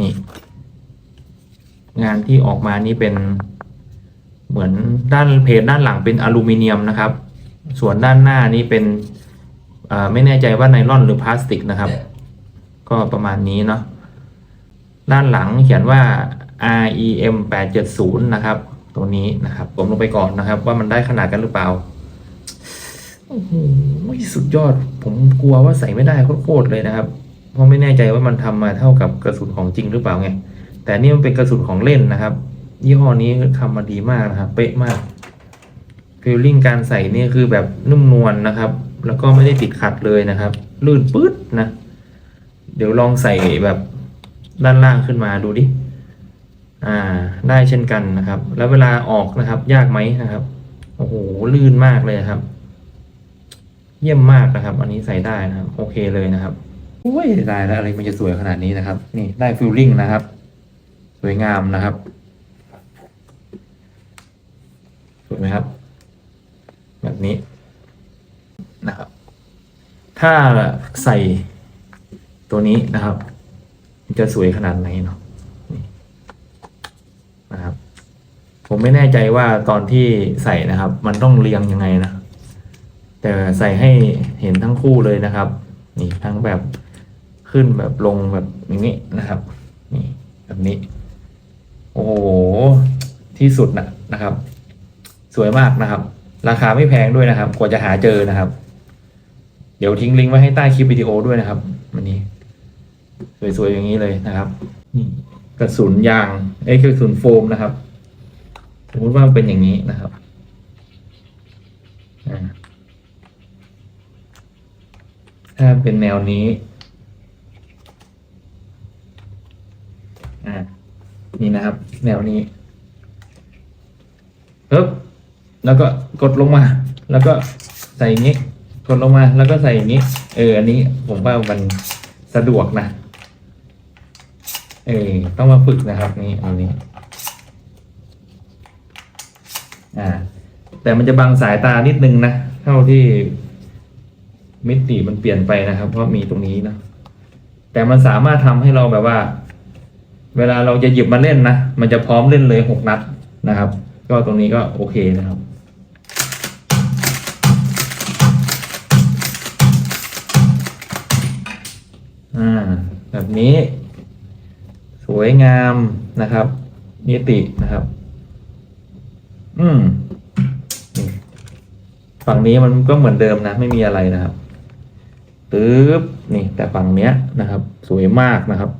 นี่ งานที่ออกมานี่เป็นเหมือนด้านเพจด้านหลังเป็นอลูมิเนียมนะครับ ส่วนด้านหน้านี่เป็นอ่าไม่แน่ใจว่าไนลอนหรือพลาสติกนะครับ ก็ประมาณนี้เนาะด้านหลังเขียนว่า REM 870นะครับ ตัวนี้นะครับ ผมลงไปก่อนนะครับ ว่ามันได้ขนาดกันหรือเปล่าโอ้โหสุดยอด ผมกลัวว่าใส่ไม่ได้โคตรๆเลยนะครับ เพราะไม่แน่ใจว่ามันทำมาเท่ากับกระสุนของจริงหรือเปล่าไง แต่นี่มันเป็นกระสุนของเล่นนะครับ ยี่ห้อนี้ทำมาดีมากนะครับ เป๊ะมากฟิลลิ่งการใส่นี่คือแบบนุ่มนวลนะครับ แล้วก็ไม่ได้ติดขัดเลยนะครับ ลื่นปื๊ดนะ เดี๋ยวลองใส่แบบด้านล่างขึ้นมาดูดิ อ่า ได้เช่นกันนะครับ แล้วเวลาออกนะครับ ยากไหมนะครับ โอ้โห ลื่นมากเลยครับ เยี่ยมมากนะครับ อันนี้ใส่ได้นะครับ โอเคเลยนะครับ อ้ยได้แล้วอะไรมันจะสวยขนาดนี้นะครับ นี่ได้ฟิลลิ่งนะครับ สวยงามนะครับ สวยไหมครับ แบบนี้นะครับ ถ้าใส่ตัวนี้นะครับ มันจะสวยขนาดไหนเนาะนะครับ ผมไม่แน่ใจว่าตอนที่ใส่นะครับ มันต้องเรียงยังไงนะ แต่ใส่ให้เห็นทั้งคู่เลยนะครับ นี่ทั้งแบบ ขึ้นแบบลงแบบอย่างนี้นะครับ นี่แบบนี้ โอ้โห ที่สุดนะนะครับ สวยมากนะครับ ราคาไม่แพงด้วยนะครับ กว่าจะหาเจอนะครับ เดี๋ยวทิ้งลิงก์ไว้ให้ใต้คลิปวิดีโอด้วยนะครับวันนี้ สวยๆอย่างนี้เลยนะครับ นี่กระสุนยางไอ้กระสุนโฟมนะครับสมมติว่ามันเป็นอย่างนี้นะครับถ้าเป็นแนวนี้ อ่า นี่นะครับ แนวนี้ปึ๊บแล้วก็กดลงมา แล้วก็ใส่อย่างนี้ กดลงมา แล้วก็ใส่อย่างนี้ เออ อันนี้ผมว่ามันสะดวกนะ เออ ต้องมาฝึกนะครับ นี่อันนี้ อ่า แต่มันจะบังสายตานิดนึงนะ เท่าที่มิติมันเปลี่ยนไปนะครับ เพราะมีตรงนี้นะ แต่มันสามารถทำให้เราแบบว่า เวลาเราจะหยิบมาเล่นนะ มันจะพร้อมเล่นเลยหกนัดนะครับ ก็ตรงนี้ก็โอเคนะครับอ่าแบบนี้ สวยงามนะครับ นิตินะครับ อืมฝั่งนี้มันก็เหมือนเดิมนะ ไม่มีอะไรนะครับตึ๊บนี่แต่ฝั่งเนี้ยนะครับ สวยมากนะครับ